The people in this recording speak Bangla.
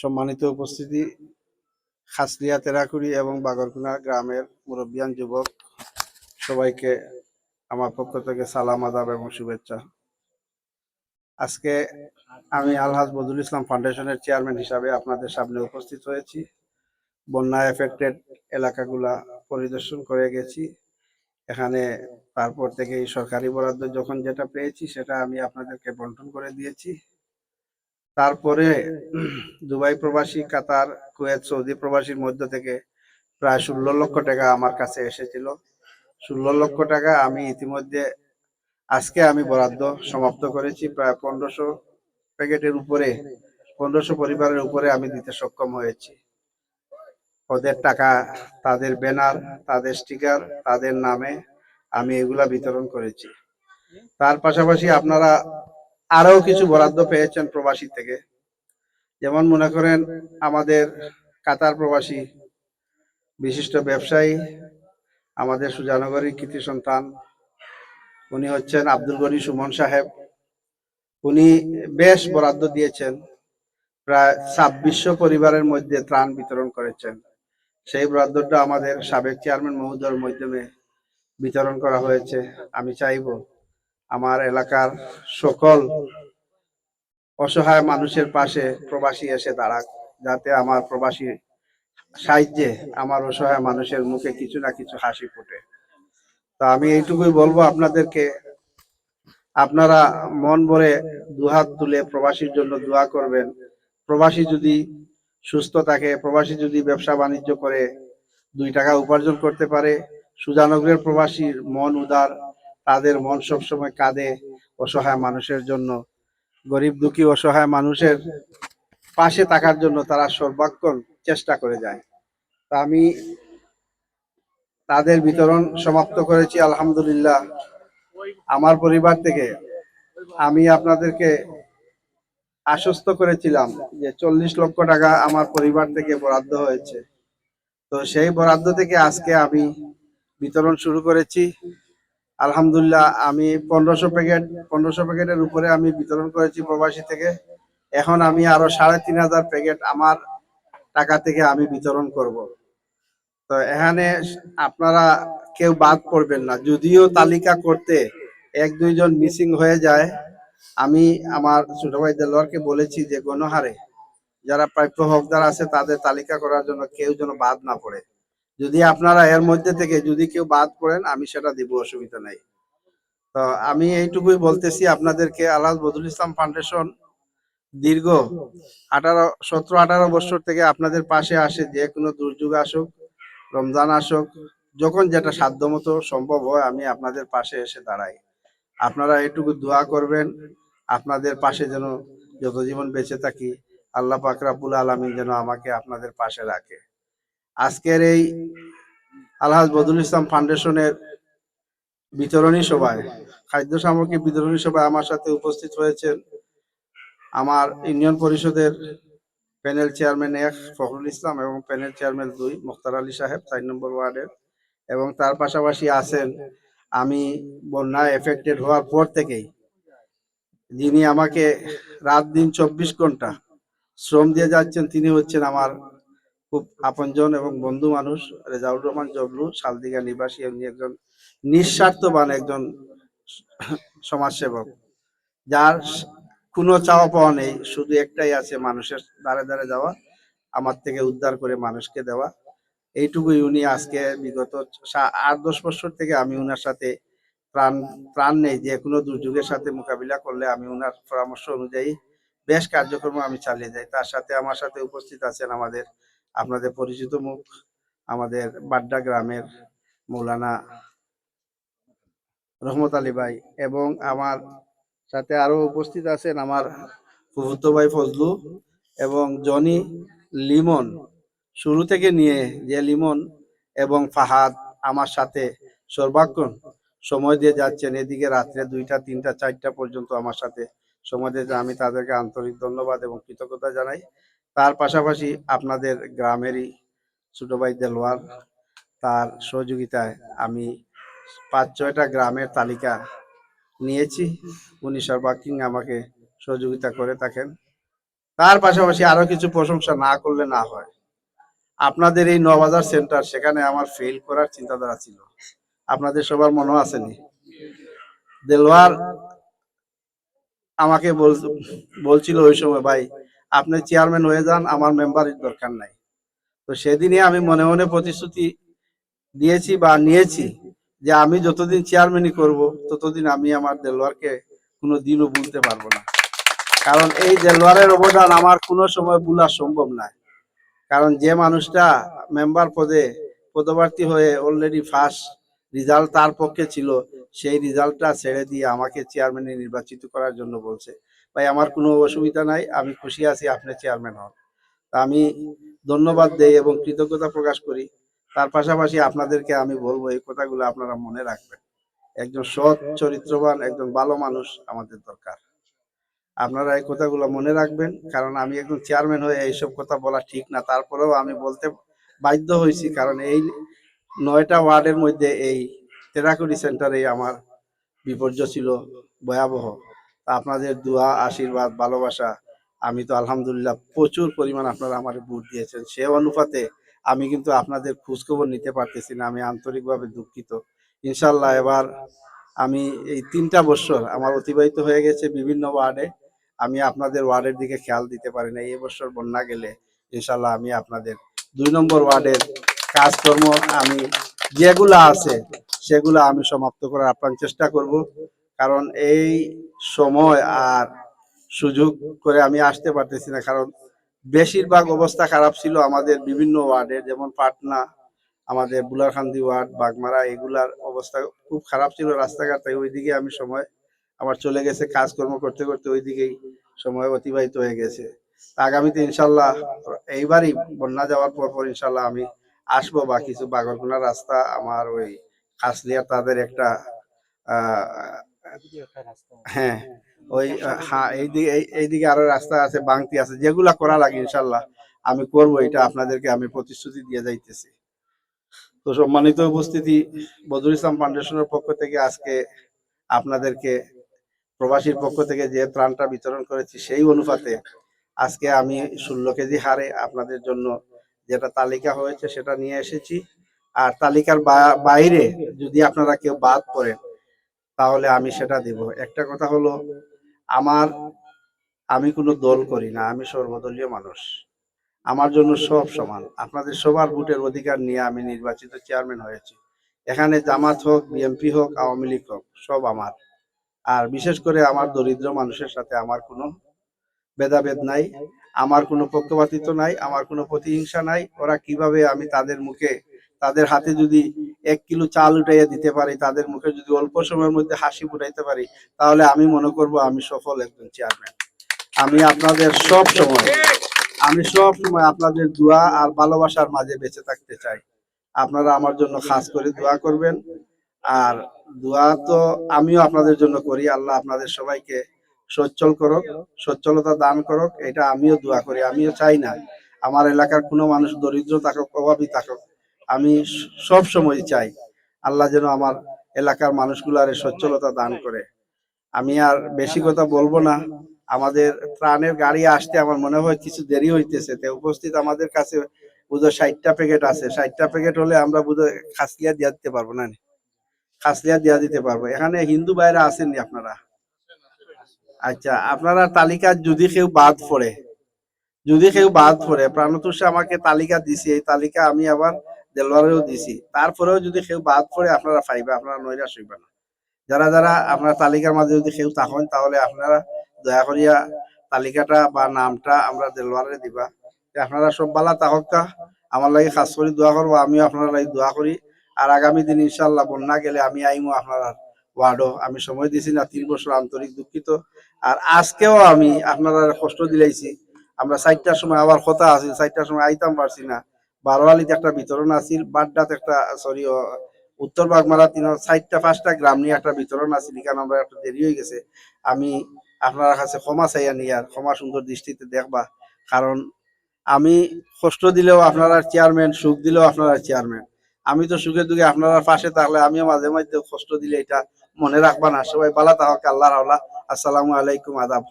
সম্মানিত উপস্থিতি, খাসলিয়া তেরাকুড়ি এবং বাগরকুনা গ্রামের মুরব্বিয়ান যুবক, সবাইকে আমার পক্ষ থেকে সালাম, আদাব এবং শুভেচ্ছা। আজকে আমি আলহাজ বদুল ইসলাম ফাউন্ডেশনের চেয়ারম্যান হিসাবে আপনাদের সামনে উপস্থিত হয়েছি। বন্যা এফেক্টেড এলাকাগুলা পরিদর্শন করে গেছি। এখানে তারপর থেকে সরকারি বরাদ্দ যখন যেটা পেয়েছি, সেটা আমি আপনাদেরকে বন্টন করে দিয়েছি। তারপরে দুবাই প্রবাসী, কাতার, কুয়েত, সৌদি প্রবাসীর মধ্য থেকে প্রায় ষোলো লক্ষ টাকা আমার কাছে এসেছিল। ষোলো লক্ষ টাকা আমি ইতিমধ্যে আজকে আমি বরাদ্দ সমাপ্ত করেছি। প্রায় পনেরোশো প্যাকেটের উপরে, পনেরোশো পরিবারের উপরে আমি দিতে সক্ষম হয়েছি। ওদের টাকা, তাদের ব্যানার, তাদের স্টিকার, তাদের নামে আমি এগুলা বিতরণ করেছি। তার পাশাপাশি আপনারা আরও কিছু বরাদ্দ পেয়েছেন প্রবাসী থেকে। যেমন মনে করেন, আমাদের কাতার প্রবাসী বিশিষ্ট ব্যবসায়ী, আমাদের সুজানগরী কৃতি সন্তান, উনি হচ্ছেন আব্দুল গনি সুমন সাহেব। উনি বেশ বরাদ্দ দিয়েছেন, প্রায় ছাব্বিশশো পরিবারের মধ্যে ত্রাণ বিতরণ করেছেন। সেই বরাদ্দটা আমাদের সাবেক চেয়ারম্যান মহোদয়ের মাধ্যমে বিতরণ করা হয়েছে, আমি চাইব আমার এলাকার সকল অসহায় মানুষের পাশে প্রবাসী এসে দাঁড়াক, যাতে আমার প্রবাসী সাহায্যে আমার অসহায় মানুষের মুখে কিছু না কিছু হাসি ফোটে। তা আমি এইটুকুই বলব আপনাদেরকে। আপনারা মন ভরে দুহাত তুলে প্রবাসীর জন্য দোয়া করবেন। প্রবাসী যদি সুস্থ থাকে, প্রবাসী যদি ব্যবসা বাণিজ্য করে, দুই টাকা উপার্জন করতে পারে। সুজানগরের প্রবাসীর মন উদার তাদের মন সবসময় কাঁদে অসহায় মানুষের জন্য। গরিব, দুঃখী, অসহায় মানুষের পাশে থাকার জন্য তারা সর্বাক্ষণ চেষ্টা করে যায়। তা আমি তাদের বিতরণ সমাপ্ত করেছি, আলহামদুলিল্লাহ। আমার পরিবার থেকে আমি আপনাদেরকে আশ্বস্ত করেছিলাম যে চল্লিশ লক্ষ টাকা আমার পরিবার থেকে বরাদ্দ হয়েছে। তো সেই বরাদ্দ থেকে আজকে আমি বিতরণ শুরু করেছি। আলহামদুলিল্লাহ, আমি পনেরোশো প্যাকেট, পনেরোশো প্যাকেটের উপরে আমি বিতরণ করেছি প্রবাসী থেকে। এখন আমি আরও সাড়ে তিন হাজার প্যাকেট আমার টাকা থেকে আমি বিতরণ করব। তো এখানে আপনারা কেউ বাদ পড়বেন না। যদিও তালিকা করতে এক দুইজন মিসিং হয়ে যায়, আমি আমার ছোট ভাই দেলোয়ারকে বলেছি যে গণহারে, যারা প্রাপ্য হকদার আছে তাদের তালিকা করার জন্য কেউ যেন বাদ না পড়ে। যদি আপনারা এর মধ্যে থেকে যদি কেউ বাদ পড়েন, আমি সেটা দিব, অসুবিধা নাই। তো আমি এইটুকুই বলতেছি, আপনাদেরকে আলাল বদুল ইসলাম ফাউন্ডেশন দীর্ঘ আঠারো, সতেরো, আঠারো বছর থেকে আপনাদের পাশে আসে, যে কোনো দুর্যোগ আসুক, রমজান আসুক, যখন যেটা সাধ্যমতো সম্ভব হয়, আমি আপনাদের পাশে এসে দাঁড়াই। আপনারা এইটুকু দোয়া করবেন, আপনাদের পাশে যেন যত জীবন বেঁচে থাকি, আল্লাহ পাক রাব্বুল আলামিন যেন আমাকে আপনাদের পাশে রাখে। আজকের এই আলহাজ বদুল ইসলাম ফাউন্ডেশনের বিতরণী সভায়, খাদ্য সামগ্রী বিতরণী সভায় আমার সাথে উপস্থিত হয়েছেন আমার ইউনিয়ন পরিষদের প্যানেল চেয়ারম্যান এক ফখরুল ইসলাম এবং প্যানেল চেয়ারম্যান দুই মুখতার আলী সাহেব, চার নম্বর ওয়ার্ডের এবং তার পাশাপাশি আছেন আমি বন্যায় এফেক্টেড হওয়ার পর থেকেই। যিনি আমাকে রাত দিন চব্বিশ ঘণ্টা শ্রম দিয়ে যাচ্ছেন, তিনি হচ্ছেন আমার খুব আপনজন এবং বন্ধু মানুষ রেজাউর রহমান জবলু শালদিঘা নিবাসী উনি একজন নিঃস্বার্থবান একজন সমাজসেবক, যার কোনো চাওয়া পাওয়া নেই, শুধু একটাই আছে মানুষের দ্বারে দ্বারে যাওয়া, আমার থেকে উদ্ধার করে মানুষকে দেওয়া। এইটুকুই উনি আজকে বিগত আট দশ বছর থেকে আমি উনার সাথে ত্রাণ ত্রাণ নেই, যে কোনো দুর্যোগের সাথে মোকাবিলা করলে আমি উনার পরামর্শ অনুযায়ী বেশ কার্যক্রম আমি চালিয়ে যাই। তার সাথে, আমার সাথে উপস্থিত আছেন আমাদের আপনাদের পরিচিত মুখ, আমাদের বাড্ডা গ্রামের মৌলানা রহমত আলী ভাই এবং আমার সাথে আরও উপস্থিত আছেন আমার ফুফুতো ভাই ফজলু এবং জনি লিমন। শুরু থেকে নিয়ে যে লিমন এবং ফাহাদ আমার সাথে সর্বাক্ষণ সময় দিয়ে যাচ্ছেন, এদিকে রাত্রে দুইটা, তিনটা, চারটা পর্যন্ত আমার সাথে সময় দিয়ে আমি তাদেরকে আন্তরিক ধন্যবাদ এবং কৃতজ্ঞতা জানাই। তার পাশাপাশি আপনাদের গ্রামেরই ছোট ভাই দেলোয়ার, তার সহযোগিতায় আমি পাঁচ, ছয়টা গ্রামের তালিকা নিয়েছি। উনি সর্বাঙ্গীন আমাকে সহযোগিতা করে থাকেন। তার পাশাপাশি আরও কিছু প্রশংসা না করলে না হয়। আপনাদের এই নবাজার সেন্টার, সেখানে আমার ফেল করার চিন্তাধারা ছিল। আপনাদের সবার মনে আসেনি। দেলোয়ার আমাকে বল- বলছিল ওই সময়, ভাই আপনি চেয়ারম্যান হয়ে যান, আমার মেম্বারের দরকার নাই। তো সেদিনই আমি মনে মনে প্রতিশ্রুতি দিয়েছি বা নিয়েছি যে আমি যতদিন চেয়ারম্যানই করব, ততদিন আমি আমার দেলোয়ারকে কোনো দিনও ভুলতে পারব না। কারণ এই দেলোয়ারের অবদান আমার কোনো সময় ভুলা সম্ভব নয়। কারণ যে মানুষটা মেম্বার পদে পদপ্রার্থী হয়ে অলরেডি ফার্স্ট রেজাল্ট তার পক্ষে ছিল, সেই রেজাল্টটা ছেড়ে দিয়ে আমাকে চেয়ারম্যানে নির্বাচিত করার জন্য বলছে। ভাই, আমার কোনো অসুবিধা নাই, আমি খুশি আছি আপনি চেয়ারম্যান হন। তা আমি ধন্যবাদ দেই এবং কৃতজ্ঞতা প্রকাশ করি। তার পাশাপাশি আপনাদেরকে আমি বলব, এই কথাগুলো আপনারা মনে রাখবেন। একজন সৎ, চরিত্রবান, একজন ভালো মানুষ আমাদের দরকার। আপনারা এই কথাগুলো মনে রাখবেন, কারণ আমি একজন চেয়ারম্যান হয়ে এইসব কথা বলা ঠিক না। তারপরেও আমি বলতে বাধ্য হয়েছি, কারণ এই নয়টা ওয়ার্ডের মধ্যে এই টেরাকুটি সেন্টারে আমার বিপর্যয় ছিল ভয়াবহ। আপনাদের দোয়া, আশীর্বাদ, ভালোবাসা। আমি তো আলহামদুলিল্লাহ প্রচুর পরিমাণ আপনারা আমার ভোট দিয়েছেন। সে অনুপাতে আমি কিন্তু আপনাদের খোঁজখবর নিতে পারতেছি না, আমি আন্তরিকভাবে দুঃখিত। ইনশাল্লাহ এবার আমি এই তিনটা বছর আমার অতিবাহিত হয়ে গেছে বিভিন্ন ওয়ার্ডে। আমি আপনাদের ওয়ার্ডের দিকে খেয়াল দিতে পারি না এই বছর বন্যা গেলে ইনশাল্লাহ আমি আপনাদের দুই নম্বর ওয়ার্ডের কাজকর্ম আমি যেগুলো আছে সেগুলো আমি সমাপ্ত করার আপ্রাণ চেষ্টা করব। কারণ এই সময় আর সুযোগ করে আমি আসতে পারতেছি না, কারণ বেশিরভাগ অবস্থা খারাপ ছিল আমাদের বিভিন্ন ওয়ার্ডের যেমন পাটনা, আমাদের বুলারখান্দি ওয়ার্ড, বাগমারা, এগুলার অবস্থা খুব খারাপ ছিল রাস্তাঘাট, তাই ওইদিকে আমি সময় আমার চলে গেছে কাজকর্ম করতে করতে ওইদিকেই সময় অতিবাহিত হয়ে গেছে। আগামীতে ইনশাল্লাহ এইবারই বন্যা যাওয়ার পর পর ইনশাল্লাহ আমি আসব বা কিছু বাগরকোনা রাস্তা, আমার ওই খাসলিয়া তাদের একটা হ্যাঁ ওই হ্যাঁ এইদিকে এই- এইদিকে আরও রাস্তা আছে বাংতি আছে যেগুলা করা লাগে ইনশাল্লাহ। আমি করব এটা আপনাদেরকে আমি প্রতিশ্রুতি দিয়ে যাইতেছি। তো সম্মানিত উপস্থিতি বদরুল ইসলাম ফাউন্ডেশনের পক্ষ থেকে আজকে আপনাদেরকে প্রবাসীর পক্ষ থেকে যে ত্রাণটা বিতরণ করেছি সেই অনুপাতে আজকে আমি ষোলো কেজি হারে আপনাদের জন্য যেটা তালিকা হয়েছে সেটা নিয়ে এসেছি। আর তালিকার বাইরে যদি আপনারা কেউ বাদ পড়েন তাহলে আমি সেটা দিব। একটা কথা হলো, আমার, আমি কোনো দল করি না, আমি সর্বদলীয় মানুষ। আমার জন্য সব সমান। আপনাদের সবার ভোটের অধিকার নিয়ে আমি নির্বাচিত চেয়ারম্যান হয়েছি। এখানে জামাত হোক, বিএনপি হোক, আওয়ামী লীগ হোক, সব আমার। আর বিশেষ করে আমার দরিদ্র মানুষের সাথে আমার কোনো ভেদাভেদ নাই, আমার কোনো পক্ষপাতিত্ব নাই, আমার কোনো প্রতিহিংসা নাই। ওরা কীভাবে আমি তাদের মুখে, তাদের হাতে যদি এক কিলো চাল উঠাইয়া দিতে পারি, তাদের মুখে যদি অল্প সময়ের মধ্যে হাসি ফুটাইতে পারি, তাহলে আমি মনে করব আমি সফল একজন চেয়ারম্যান আমি আপনাদের সব সময়, আমি সব সময় আপনাদের দোয়া আর ভালোবাসার মাঝে বেঁচে থাকতে চাই। আপনারা আমার জন্য খাস করে দোয়া করবেন। আর দোয়া তো আমিও আপনাদের জন্য করি, আল্লাহ আপনাদের সবাইকে সচ্ছল করুক, সচ্ছলতা দান করুক, এটা আমিও দোয়া করি, আমিও চাই না। আমার এলাকার কোনো মানুষ দরিদ্র থাকুক, অভাবী থাকুক আমি সব সময় চাই আল্লাহ যেন আমার এলাকার মানুষগুলারে সচ্ছলতা দান করে। আমি আর বেশি কথা বলব না। আমাদের ত্রাণের গাড়ি আসতে আমার মনে হয় কিছু দেরি হইতেছে। তে উপস্থিত আমাদের কাছে বুঝো ষাটটা প্যাকেট আছে। ষাটটা প্যাকেট হলে আমরা বুঝো খাসলিয়া দিয়া দিতে পারব না খাসলিয়া দিয়া দিতে পারব। এখানে হিন্দু ভাইরা আসেননি আপনারা? আচ্ছা আপনারা তালিকা যদি কেউ বাদ পড়ে, যদি কেউ বাদ পড়ে, প্রাণতুষে আমাকে তালিকা দিছে। এই তালিকা আমি আবার দেলোয়ারেও দিছি। তারপরেও যদি কেউ বাদ পড়ে, আপনারা পাইবে আপনারা নৈরাশ হইবে না। যারা যারা আপনার তালিকার মাঝে যদি কেউ থাকেন, তাহলে আপনারা দয়া করিয়া তালিকাটা বা নামটা আমরা দেলোয়ারে দিবা। আপনারা সব বালা তাহকা আমার লাগে খাস করে, দোয়া করব, আমিও আপনার লাগে দোয়া করি। আর আগামী দিন ইনশাল্লাহ বন্যা গেলে আমি আইমো আপনার ওয়ার্ডও। আমি সময় দিছি না, তিন বছর আন্তরিক দুঃখিত। আর আজকেও আমি আপনারা কষ্ট দিলাইছি। আমরা চারটার সময় আবার কথা আছিল চারটার সময় আইতাম পারছি না। বারোয়ালিতে একটা বিতরণ আছিল, বাড্ডাতে একটা সরি উত্তর বাগমারা তিন চারটা পাঁচটা গ্রাম নিয়ে একটা বিতরণ আছিল, এখানে আমরা একটা দেরি হয়ে গেছে। আমি আপনার কাছে ক্ষমা চাইয়া নিয়ে আর ক্ষমা সুন্দর দৃষ্টিতে দেখবা, কারণ আমি কষ্ট দিলেও আপনারা চেয়ারম্যান সুখ দিলেও আপনারা চেয়ারম্যান আমি তো সুখে দুঃখে আপনারা পাশে থাকলে আমিও মাঝে মাঝে কষ্ট দিলে এটা মনে রাখবা না। সবাই বালা তাহলে আল্লাহ আল্লাহ আসসালামু আলাইকুম, আদাব।